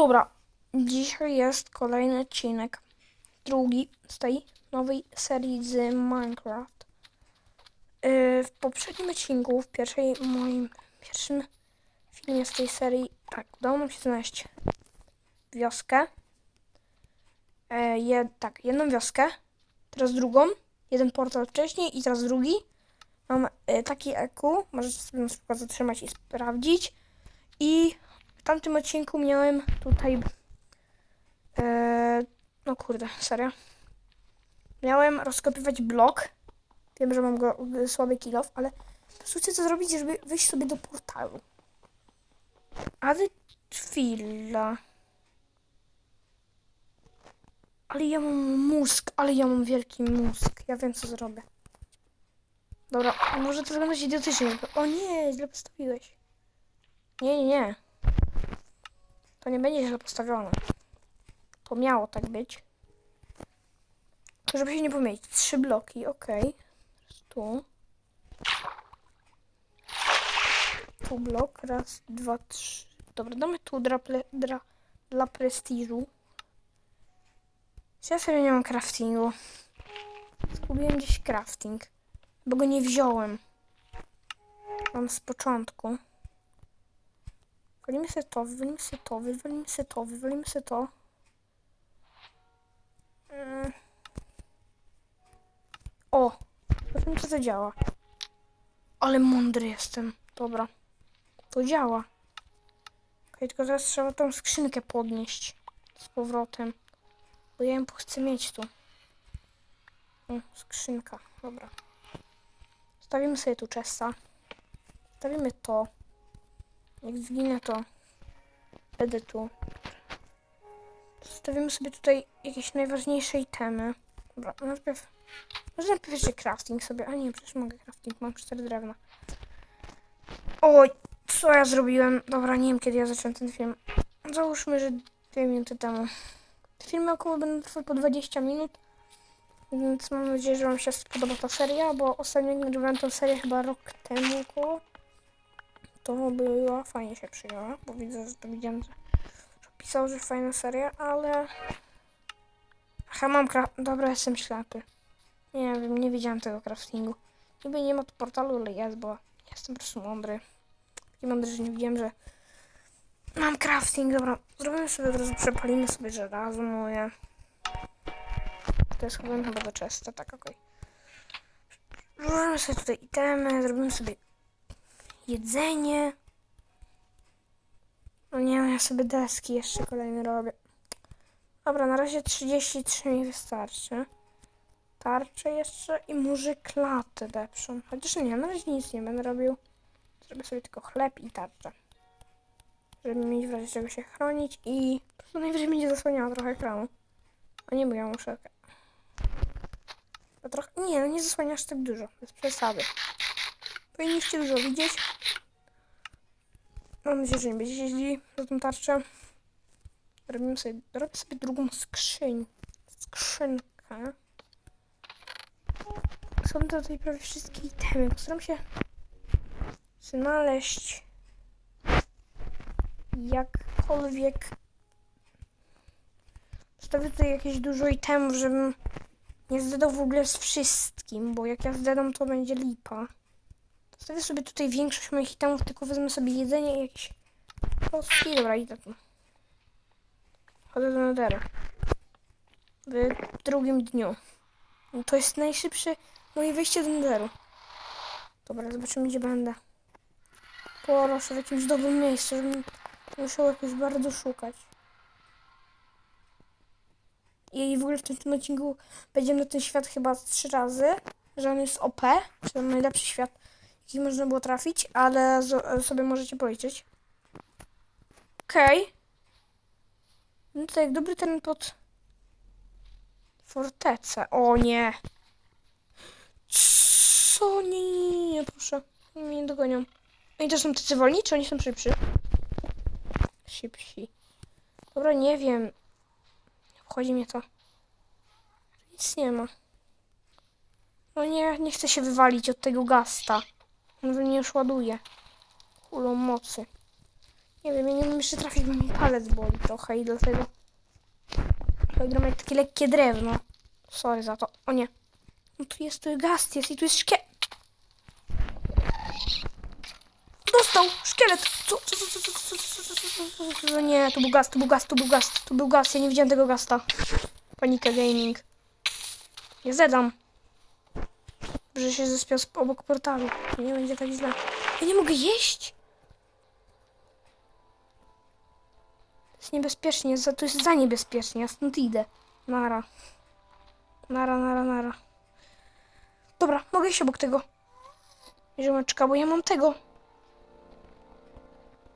Dobra, dzisiaj jest kolejny odcinek. Drugi z tej nowej serii z Minecraft. Yy, w poprzednim odcinku, w pierwszej moim pierwszym filmie z tej serii, tak, udało nam się znaleźć wioskę. E, je, tak, jedną wioskę, teraz drugą, jeden portal wcześniej i teraz drugi. Mam e, taki EQ, możecie sobie na przykład zatrzymać i sprawdzić. I w tamtym odcinku miałem tutaj. E, no kurde, serio. Miałem rozkopywać blok. Wiem, że mam go g- słaby kilof, ale spróbujcie co zrobić, żeby wyjść sobie do portalu. Ale chwila. Ale ja mam mózg, ale ja mam wielki mózg. Ja wiem co zrobię. Dobra, może to wyglądać idiotycznie. O nie, źle postawiłeś. Nie, nie, nie. To nie będzie źle postawione. To miało tak być. Żeby się nie pomylić. Trzy bloki. Teraz Tu. Tu blok. Raz, dwa, trzy. Dobra, damy tu dla, dla, dla prestiżu. Ja sobie nie mam craftingu. Zgubiłem gdzieś crafting. Bo go nie wziąłem. Mam z początku. Wywalimy sobie to, wywalimy sobie to, wywalimy sobie to, wywalimy sobie to. Mm. O! Zobaczymy, czy to działa. Ale mądry jestem. Dobra. To działa. Okej, tylko teraz trzeba tą skrzynkę podnieść. Z powrotem. Bo ja ją chcę mieć tu. O, skrzynka. Dobra. Stawimy sobie tu chesta. Stawimy to. Jak zginę to będę tu. Zostawimy sobie tutaj jakieś najważniejsze itemy. Dobra, najpierw... Może najpierw jeszcze crafting sobie. A nie, przecież mogę crafting, mam cztery drewna. Oj, co ja zrobiłem? Dobra, nie wiem kiedy ja zacząłem ten film. Załóżmy, że dwie minuty temu. Filmy około będą trwały po 20 minut. Więc mam nadzieję, że Wam się spodoba ta seria, bo ostatnio nagrywałem tę serię chyba rok temu około to była fajnie się przyjęła, bo widzę, że to widziałem, że pisał, że fajna seria, ale... Aha, mam cra... Dobra, jestem ślepy. Nie wiem, nie widziałem tego craftingu. Niby nie ma tu portalu, ale jest, bo jestem po prostu mądry. Taki mądry, że nie widziałem, że mam crafting. Dobra, zrobimy sobie od razu, przepalimy sobie żelazo moje. To jest chyba chyba do chesta, tak, okej. Zrobimy sobie tutaj itemy, zrobimy sobie jedzenie. No nie, ja sobie deski jeszcze kolejne robię. Dobra, na razie 33 mi wystarczy. Tarcze jeszcze i może klatę lepszą. Chociaż nie, na razie nic nie będę robił. Zrobię sobie tylko chleb i tarczę. Żeby mieć w razie czego się chronić i po prostu najwyżej będzie zasłaniała trochę ekranu. A nie, bo ja muszę... Trochę... Nie, no nie zasłaniasz tak dużo, bez przesady. Powinniście dużo widzieć. Mam nadzieję, że nie będziecie źli za tą tarczę. Robimy sobie, robię sobie drugą skrzyń. Skrzynkę. Są tutaj prawie wszystkie itemy. Postaram się znaleźć jakkolwiek Zostawię tutaj jakieś dużo itemów, żebym nie zdedał w ogóle z wszystkim, bo jak ja zdedam, to będzie lipa. Zostawię sobie tutaj większość moich itemów, tylko wezmę sobie jedzenie i jakieś kostki. Dobra, idę tu. Chodzę do Netheru. W drugim dniu. No To jest najszybsze moje wejście do Netheru. Dobra, zobaczymy gdzie będę. Proszę w jakimś dobrym miejscu, żebym musiał jakoś bardzo szukać. I w ogóle w tym, tym odcinku będziemy na ten świat chyba trzy razy, że on jest OP, czyli najlepszy świat, można było trafić, ale sobie możecie policzyć. Okej. No to jak dobry ten pod fortecę. O nie. Co? Nie, nie, nie, proszę. Nie dogonią. Oni też są tacy wolni, czy oni są szybsi? Szybsi. Dobra, nie wiem. Nie obchodzi mnie to. Nic nie ma. No nie, nie chcę się wywalić od tego gasta. We mnie już ładuje. Kulą mocy. Nie wiem, ja nie umiem jeszcze trafić, bo mi palec boli trochę i dlatego... Hydra ma takie lekkie drewno. Sorry za to. O nie. No tu jest, tu gast jest i tu jest szkie... Dostał! Szkielet! Co, co, co, co, co, co, co, co, co, co, co, Nie, to był gast, to był gast, to był gast, to był gast, ja nie widziałem tego gasta. Panika Gaming. Nie zedam. Że się zespiał sp- obok portalu. Nie będzie tak źle. Ja nie mogę jeść! To jest niebezpiecznie, za- to jest za niebezpiecznie, ja stąd idę. Nara. Nara, nara, nara. Dobra, mogę iść obok tego. Ziomeczka, bo ja mam tego.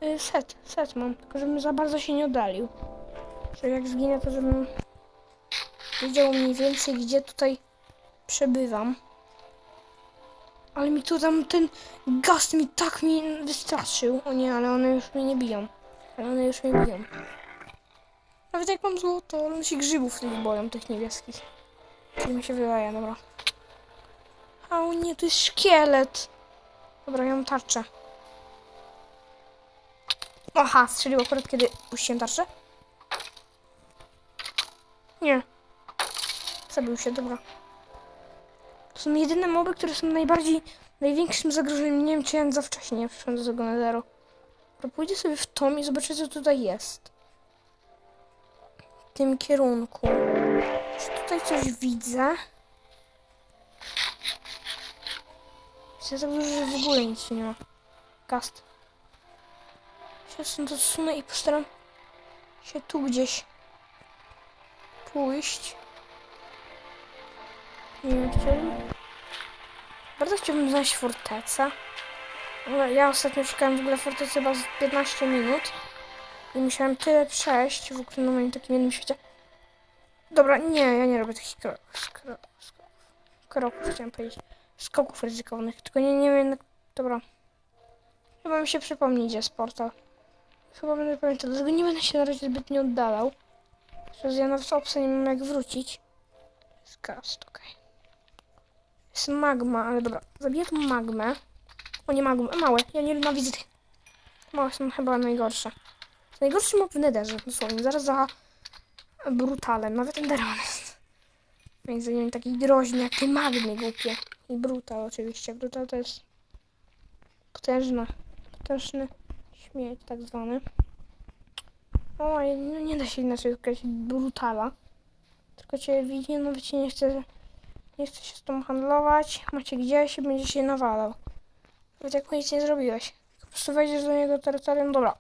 Y, Set, set mam, tylko żebym za bardzo się nie oddalił. Że jak zginę, to żebym wiedział mniej więcej, gdzie tutaj przebywam. Ale mi tu tam ten gast mi tak mi wystraszył. O nie, ale one już mnie nie biją. Ale one już mnie biją. Nawet jak mam złoto, one się grzybów tych boją, tych niebieskich. Czyli mi się wydaje, dobra. A o nie, to jest szkielet. Dobra, ja mam tarczę. Aha, strzelił akurat kiedy puściłem tarczę. Nie. Zabił się, dobra. Są jedyne moby, które są najbardziej, największym zagrożeniem. Nie wiem, czy ja za wcześnie nie przyszłem do tego Netheru. Pójdę sobie w tom i zobaczę, co tutaj jest. W tym kierunku. Czy tutaj coś widzę? Jest tak dużo, że w ogóle nic nie ma. Gast. Się stąd odsunę i postaram się tu gdzieś pójść. Nie wiem. Bardzo chciałbym znaleźć fortecę. Ja ostatnio szukałem w ogóle fortecy chyba z 15 minut. I musiałem tyle przejść w ogóle na takim jednym świecie. Dobra, nie, ja nie robię takich kroków. Skro, kroków chciałem powiedzieć. Skoków ryzykownych. Tylko nie, nie wiem. Dobra. Chyba mi się przypomni, gdzie jest portal. Chyba będę pamiętał. Dlatego nie będę się na razie zbytnio oddalał. Przez ja nawet opcji nie mam jak wrócić. Jest gast, okej. Jest magma, ale dobra. Zabiję tą magmę. O nie magmę, małe. Ja nie nienawidzę tych. Małe są chyba najgorsze. Najgorszy mob w Netherze, dosłownie. Zaraz za brutalem. Nawet Enderman jest. Więc nie taki groźny jak te magmy głupie. I brutal oczywiście. Brutal to jest potężny, potężny śmieć tak zwany. Oj, no nie da się inaczej określić brutala. Tylko cię widzi, no cię nie chce, nie chce się z tą handlować. Macie gdzieś i będzie się nawalał. Nawet jak nic nie zrobiłeś. Po prostu wejdziesz do niego terytorium, dobra.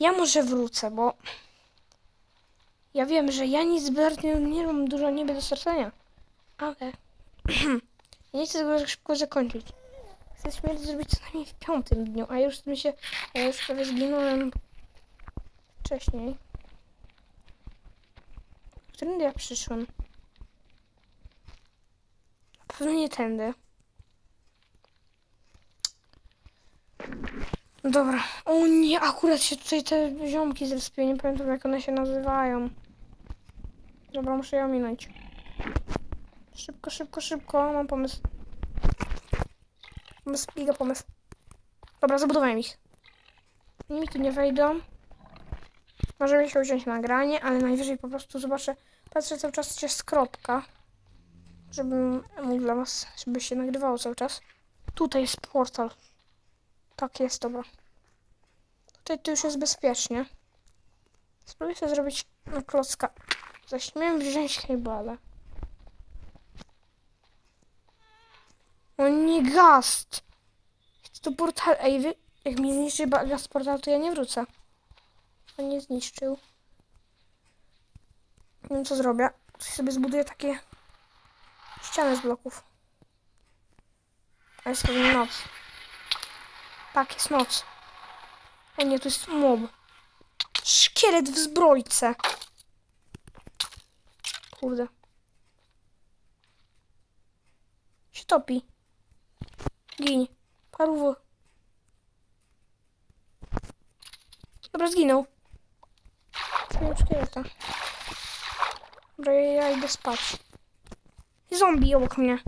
Ja może wrócę, bo ja wiem, że ja nic zbytnio nie mam dużo niby do stracenia. Ale ja nie chcę tego szybko zakończyć. Chcę śmierć zrobić co najmniej w piątym dniu, a już mi się, ja już prawie zginąłem wcześniej. Którędy ja przyszłem? Pewno nie tędy. No Dobra. O nie, akurat się tutaj te ziomki zrespiły. Nie pamiętam jak one się nazywają. Dobra, muszę je ominąć. Szybko, szybko, szybko. Mam pomysł. Pomysł, giga pomysł. Dobra, zabudowałem ich. Oni mi tu nie wejdą. Możemy się wziąć nagranie, ale najwyżej po prostu zobaczę. Patrzę cały czas, czy jest kropka. Żebym mógł dla was, żeby się nagrywało cały czas. Tutaj jest portal. Tak jest, dobra. Tutaj to już jest bezpiecznie. Spróbuję sobie zrobić na klocka. Zaś miałem wziąć hejbale. O nie, gast! To portal, ej, wy, jak mi zniszczy gast portal, to ja nie wrócę. On nie zniszczył. Nie wiem co zrobię. Coś sobie zbuduję takie ściany z bloków. A jest pewnie noc. Tak, jest noc. O nie, to jest mob. Szkielet w zbrojce. Kurde. Się topi. Giń. Paruwo. Dobra, zginął. Zabiłem szkieleta. Dobra, ja idę spać. Zombie obok mnie.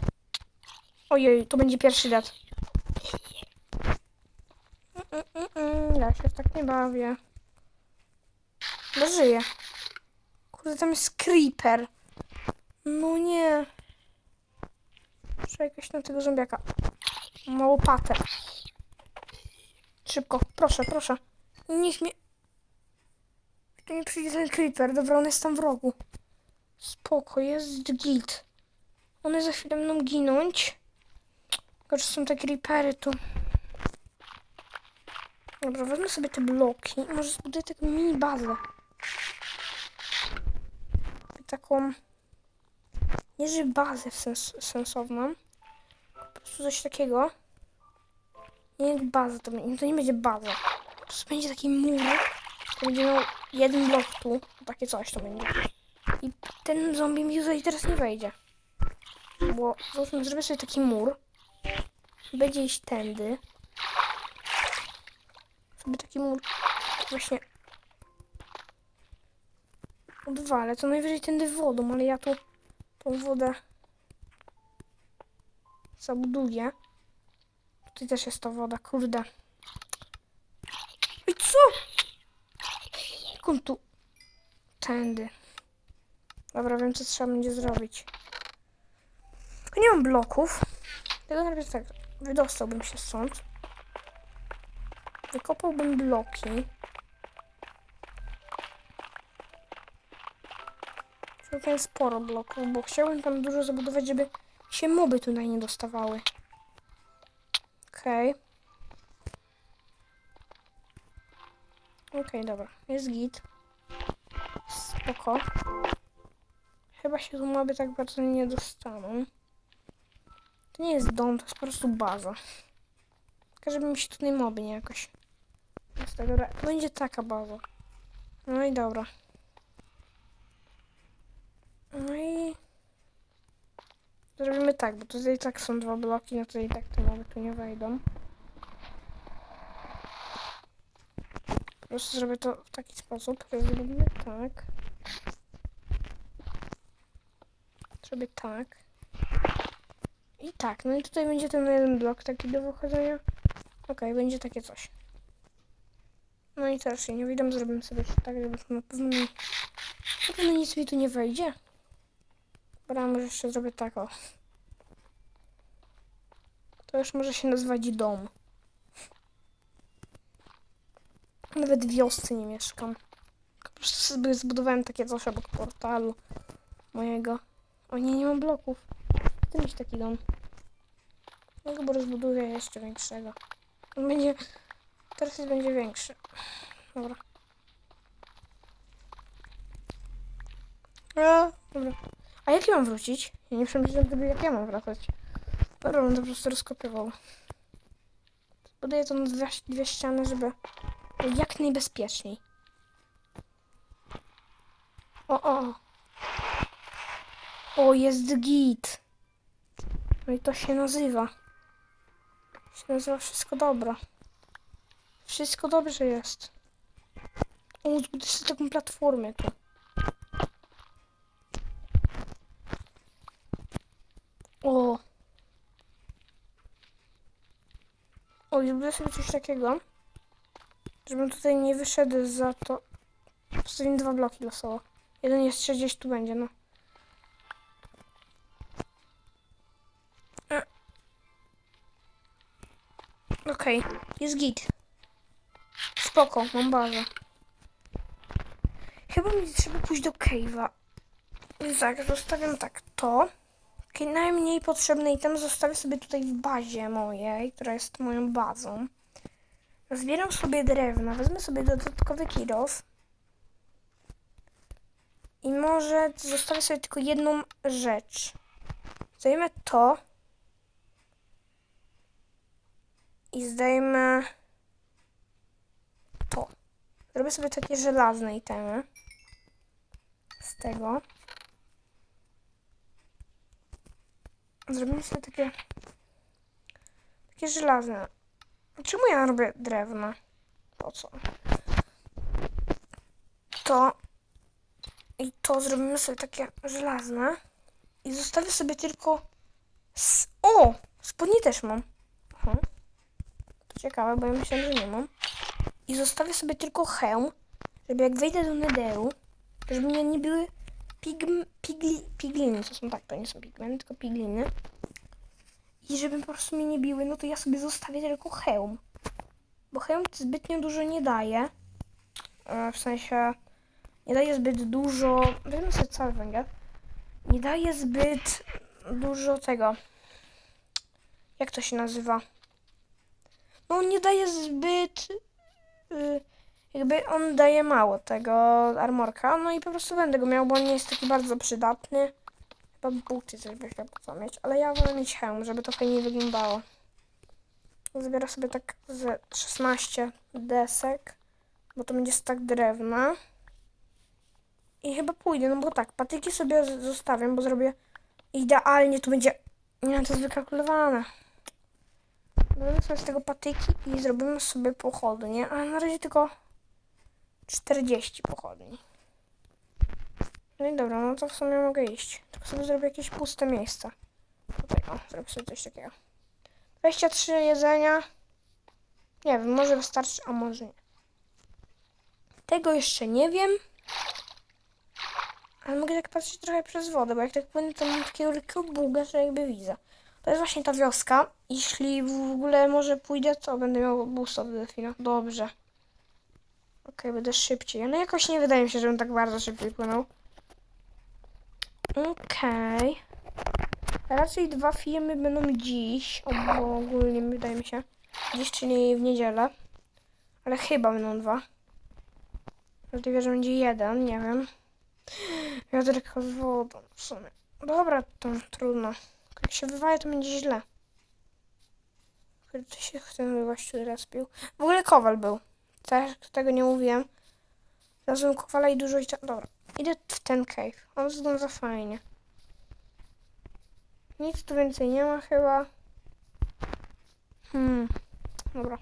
Ojej, to będzie pierwszy dead. Mm, ja się tak nie bawię. Żyję. Kurde, tam jest creeper. No nie. Muszę jakoś na tego zombiaka. Ma łopatę. Szybko, proszę, proszę. Niech mnie... Tu nie przyjdzie ten creeper. Dobra, on jest tam w rogu. Spoko, jest git. One za chwilę będą ginąć. Tylko, że są te creepery tu. Dobra, wezmę sobie te bloki i może zbuduję taką mini bazę. Taką... Nie, że bazę sens sensowną. Po prostu coś takiego. Nie jak baza, to, to nie będzie baza. To prostu będzie taki mur. To będzie miał jeden blok tu. Takie coś to będzie. I ten zombie mi tutaj teraz nie wejdzie. Bo załóżmy, zrobię sobie taki mur. Będzie iść tędy. Sobie taki mur właśnie odwalę. To najwyżej tędy wodą, ale ja tu tą wodę zabuduję. Tutaj też jest ta woda, kurde. I co? On tu? Tędy. Dobra, wiem co trzeba będzie zrobić. Tylko nie mam bloków. Tego najpierw tak, wydostałbym się stąd. Wykopałbym bloki. Całkiem sporo bloków, bo chciałbym tam dużo zabudować, żeby się moby tutaj nie dostawały. Okej. Okej, dobra. Jest git. Spoko. Chyba się tu moby tak bardzo nie dostaną. To nie jest dom, to jest po prostu baza. Tylko żeby mi się tutaj moby jakoś... Jest tak, dobra. Będzie taka baza. No i dobra. No i... Zrobimy tak, bo tutaj tak są dwa bloki, no to i tak te moby tu nie wejdą. Po prostu zrobię to w taki sposób, że zrobimy tak. Zrobię tak. I tak, no i tutaj będzie ten jeden blok taki do wychodzenia. Okej, będzie takie coś. No i teraz się nie wyjdę, zrobimy sobie tak, żeby na pewno, na pewno nic mi tu nie wejdzie. Dobra, może jeszcze zrobię tak, o. To już może się nazywać dom. Nawet wiosce nie mieszkam. Po prostu sobie zbudowałem takie coś obok portalu mojego. O nie, nie mam bloków. Chcę mieć taki dom. No chyba rozbuduję jeszcze większego. Będzie... Teraz jest będzie większy. Dobra. A, dobra. A jak ja mam wrócić? Ja nie przemyślałem wtedy, jak ja mam wracać. Dobra, będę po prostu rozkopywał. Buduję to na dwie, dwie ściany, żeby jak najbezpieczniej. O, o. O, jest git. No i to się nazywa. Się nazywa wszystko dobra. Wszystko dobrze jest. O, zbuduję sobie taką platformę tu. O. O, zrobię sobie coś takiego. Żebym tutaj nie wyszedł za to. Postawimy dwa bloki losowo. Jeden jeszcze gdzieś tu będzie, no. Okej, jest git. Spoko, mam bazę. Chyba mi trzeba pójść do cave'a. Tak, zostawiam tak to. Taki najmniej potrzebny item zostawię sobie tutaj w bazie mojej, która jest moją bazą. Zbieram sobie drewno, wezmę sobie dodatkowy kilof. I może zostawię sobie tylko jedną rzecz. Zdejmę to. I zdejmę to. Zrobię sobie takie żelazne itemy. Z tego. Zrobimy sobie takie... Takie żelazne. Czemu ja robię drewno? Po co? To... I to zrobimy sobie takie żelazne. I zostawię sobie tylko... S o! Spodnie też mam. Aha. Ciekawe, bo ja myślałem, że nie mam. i zostawię sobie tylko hełm, żeby jak wejdę do Netheru, to żeby mnie nie były pigm, pigli, pigliny, to są tak, to nie są pigmeny, tylko pigliny. I żeby po prostu mnie nie biły, no to ja sobie zostawię tylko hełm. Bo hełm zbytnio dużo nie daje. E, W sensie nie daje zbyt dużo. Weźmy sobie cały węgiel. Nie daje zbyt dużo tego. Jak to się nazywa? No nie daje zbyt. y, Jakby on daje mało tego armorka. No i po prostu będę go miał, bo on nie jest taki bardzo przydatny. Chyba buty coś by chciał mieć, ale ja wolę mieć hełm, żeby to fajnie wyglądało. Zbiorę sobie tak ze 16 desek, bo to będzie stak drewna. I chyba pójdę, no bo tak, patyki sobie zostawiam, bo zrobię idealnie, tu będzie, nie to jest wykalkulowane. Zrobimy sobie z tego patyki i zrobimy sobie pochodnie, ale na razie tylko 40 pochodni. No i dobra, no to w sumie mogę iść. Tylko sobie zrobię jakieś puste miejsca. Tutaj, o, zrobię sobie coś takiego. 23 jedzenia. Nie wiem, może wystarczy, a może nie. Tego jeszcze nie wiem. Ale mogę tak patrzeć trochę przez wodę, bo jak tak płynę, to mam takiego lekkiego buga, że jakby widzę. To jest właśnie ta wioska. Jeśli w ogóle może pójdę, to będę miał busta do delfina. Dobrze. Okej, będę szybciej. No jakoś nie wydaje mi się, żebym tak bardzo szybciej płynął. Okej. Raczej dwa filmy będą dziś, o, bo ogólnie wydaje mi się. Dziś, czyli w niedzielę. Ale chyba będą dwa. Możliwe, że będzie jeden, nie wiem. Wiaderko z wodą w sumie. Dobra, to trudno. Jak się wywaje, to będzie źle. Kurde, się ten gościu teraz pił. W ogóle kowal był. Też tego nie mówiłem. Znalazłem kowala i dużo tak. Dobra, idę w ten cave. On wygląda fajnie. Nic tu więcej nie ma chyba. Hmm. Dobra.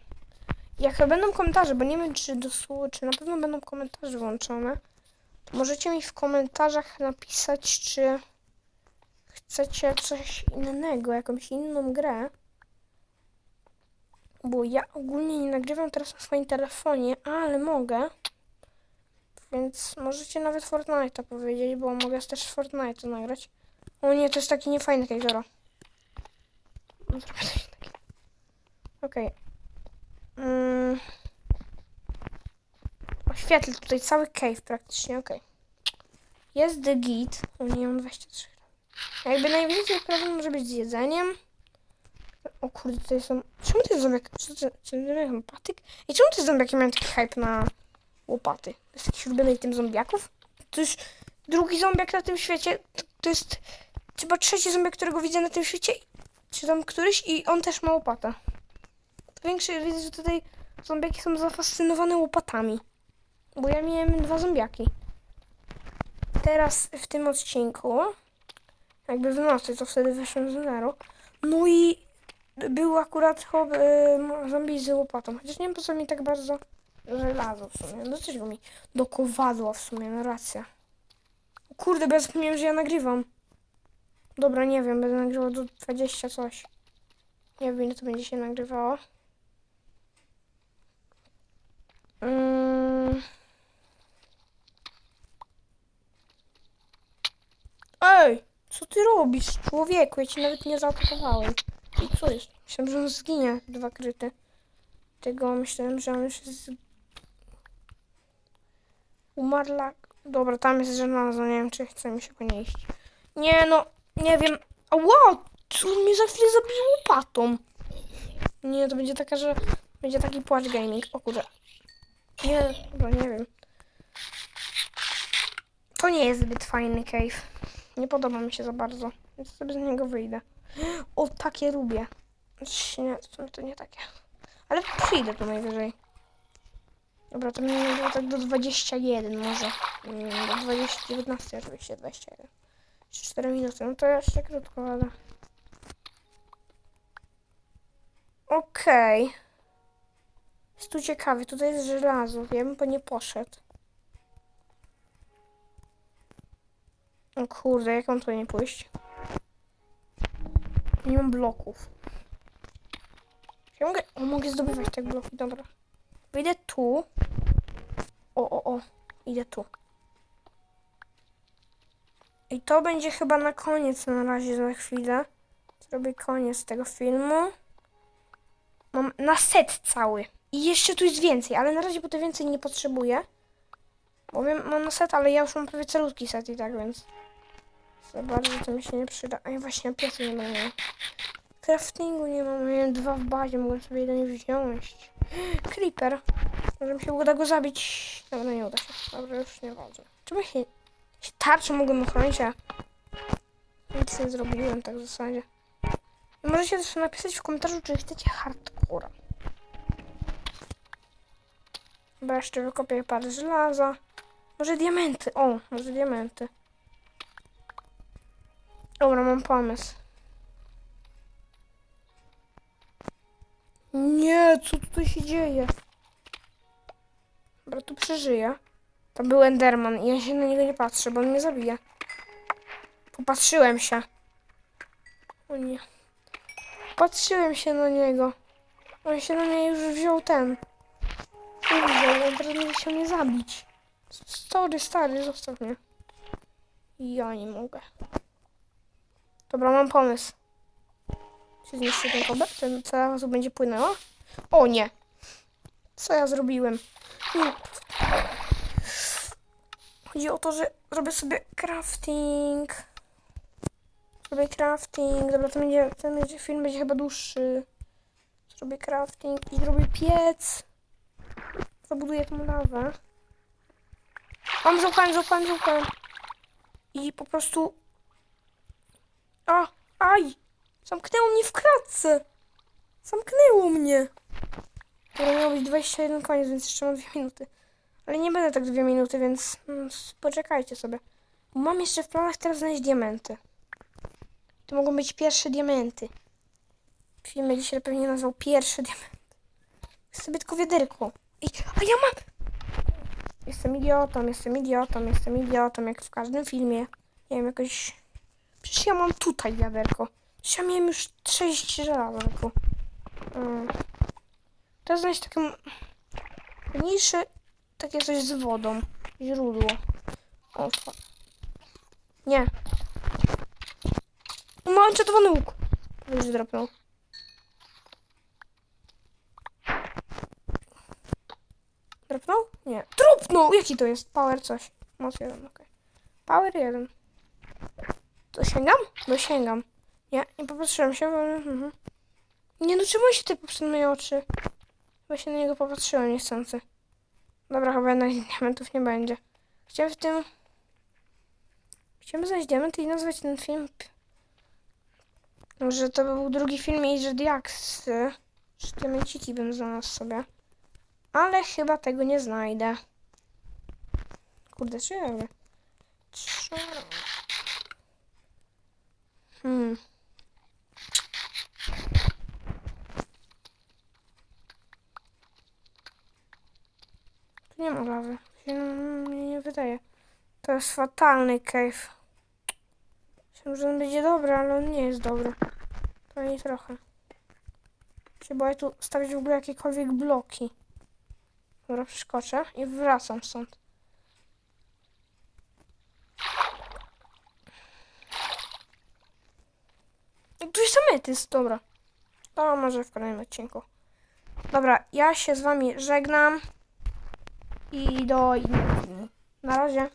Jak będą komentarze, bo nie wiem czy czy na pewno będą komentarze włączone, to możecie mi w komentarzach napisać, czy chcecie coś innego, jakąś inną grę. Bo ja ogólnie nie nagrywam teraz na swoim telefonie, ale mogę. Więc możecie nawet Fortnite'a powiedzieć, bo mogę też Fortnite'a nagrać. O nie, to jest taki niefajny dobra. No, Zrobię. Okej. Mm. Oświetlę tutaj cały cave praktycznie, okej. Jest the git. O nie, mam 23. Jakby najwięcej problem może być z jedzeniem. O kurde, to są... Czemu to jest zombiak? Czy to, jest patyk? I czemu te zombiaki mają taki hype na łopaty? Jest jakiś ulubiony tym zombiaków? To już drugi zombiak na tym świecie. To, to jest chyba trzeci zombiak, którego widzę na tym świecie. Czy tam któryś i on też ma łopatę. To większe widzę, że tutaj zombiaki są zafascynowane łopatami. Bo ja miałem dwa zombiaki. Teraz w tym odcinku, jakby w nocy, to wtedy wyszłem z zero. No i był akurat chob, y, zombie z łopatą. Chociaż nie wiem po co mi tak bardzo żelazo w sumie. No coś mi do kowadła w sumie, no racja. Kurde, ja zapomniałem, że ja nagrywam. Dobra, nie wiem, będę nagrywał do 20 coś. Nie wiem, ile to będzie się nagrywało. Mm. Ej, co ty robisz, człowieku? Ja ci nawet nie zaatakowałem. I co jest? Myślałem, że on zginie, dwa kryty. Tego myślałem, że on już jest... Umarla... Dobra, tam jest żelazo, nie wiem, czy chce mi się go nie iść. Nie no, nie wiem. A wow, co mnie za chwilę zabiło łopatą. Nie, to będzie taka, że... Będzie taki płacz gaming. O kurde. Nie, dobra, nie wiem. To nie jest zbyt fajny cave. Nie podoba mi się za bardzo, więc sobie z niego wyjdę. O, takie lubię. Nie, to, nie takie. Ale przyjdę tu najwyżej. Dobra, to mnie było tak do 21 może. Mm, Do 20, 19 oczywiście, 21. Jeszcze 4 minuty, no to jeszcze krótko, ale... Okej. Jest tu ciekawie, tutaj jest żelazo, wiem, bo nie poszedł. O kurde, jak mam tu nie pójść? Nie mam bloków. Ja mogę, o, mogę zdobywać te bloki, dobra. Wyjdę tu. O, o, o. Idę tu. I to będzie chyba na koniec na razie za chwilę. Zrobię koniec tego filmu. Mam na set cały. I jeszcze tu jest więcej, ale na razie po to więcej nie potrzebuję. Bo mam na set, ale ja już mam prawie celutki set i tak, więc... Za bardzo to mi się nie przyda. A ja właśnie piecu nie mam. Craftingu nie mam, miałem dwa w bazie, mogłem sobie jeden wziąć. Creeper. Może mi się uda go zabić. Dobra, nie uda się. Dobra, już nie ważne. Czemu się... się tarczą mogłem ochronić, a... Nic nie zrobiłem tak w zasadzie. I możecie też napisać w komentarzu, czy chcecie hardcore. Bo jeszcze wykopię parę żelaza. Może diamenty. O, może diamenty. Dobra, mam pomysł. Nie, co tutaj się dzieje? Dobra, tu przeżyję. Tam był Enderman i ja się na niego nie patrzę, bo on mnie zabije. Popatrzyłem się. O nie. Patrzyłem się na niego. On się na mnie już wziął ten. Nie wziął, on teraz będzie chciał mnie zabić. Sorry, stary, zostaw mnie. Ja nie mogę. Dobra, mam pomysł. Czy zniszczy ten kobel? Ten zaraz będzie płynęła? O nie! Co ja zrobiłem? Nie. Chodzi o to, że robię sobie crafting. Zrobię crafting. Dobra, to będzie, ten będzie, film będzie chyba dłuższy. Zrobię crafting i zrobię piec. Zabuduję tą lawę. Mam, złapałem, złapałem, złapałem. I po prostu... A, aj! Zamknęło mnie w kratce! Zamknęło mnie! Dobra, miało być 21 koniec, więc jeszcze mam 2 minuty. Ale nie będę tak 2 minuty, więc mm, poczekajcie sobie. Mam jeszcze w planach teraz znaleźć diamenty. To mogą być pierwsze diamenty. Film będzie się pewnie nazwał pierwsze diamenty. Chcę sobie tylko wiaderko. I, a ja mam! Jestem idiotą, jestem idiotą, jestem idiotą, jak w każdym filmie. Nie wiem, jakoś... Przecież ja mam tutaj wiaderko. Przecież ja miałem już 6 żelaza tylko. Mm. Teraz znaleźć takie mniejsze, takie coś z wodą. Źródło. O, Nie. Mam czerwony łuk. Już dropnął. Dropnął? Nie. Dropnął! Jaki to jest? Power coś. Moc jeden, okej. Power jeden. Dosięgam? Dosięgam. Nie, nie popatrzyłem się, bo... Mhm. Nie no, czemu się ty popsuł moje oczy? Chyba się na niego popatrzyłem niechcący. Dobra, chyba jednak diamentów nie będzie. Chciałem w tym... Chciałem znaleźć diamenty i nazwać ten film... p- Że to był drugi film i że diaksy. Że diamenciki bym znalazł sobie. Ale chyba tego nie znajdę. Kurde, czy ja? Trzy... Hmm. Tu nie ma lawy. Się nie wydaje. To jest fatalny cave. Myślałem, że on będzie dobry, ale on nie jest dobry. To nie trochę. Boję tu stawiać w ogóle jakiekolwiek bloki. Dobra, przeskoczę i wracam stąd. Jest ametyst, dobra. To może w kolejnym odcinku. Dobra, ja się z wami żegnam. I do innego filmu. Na razie.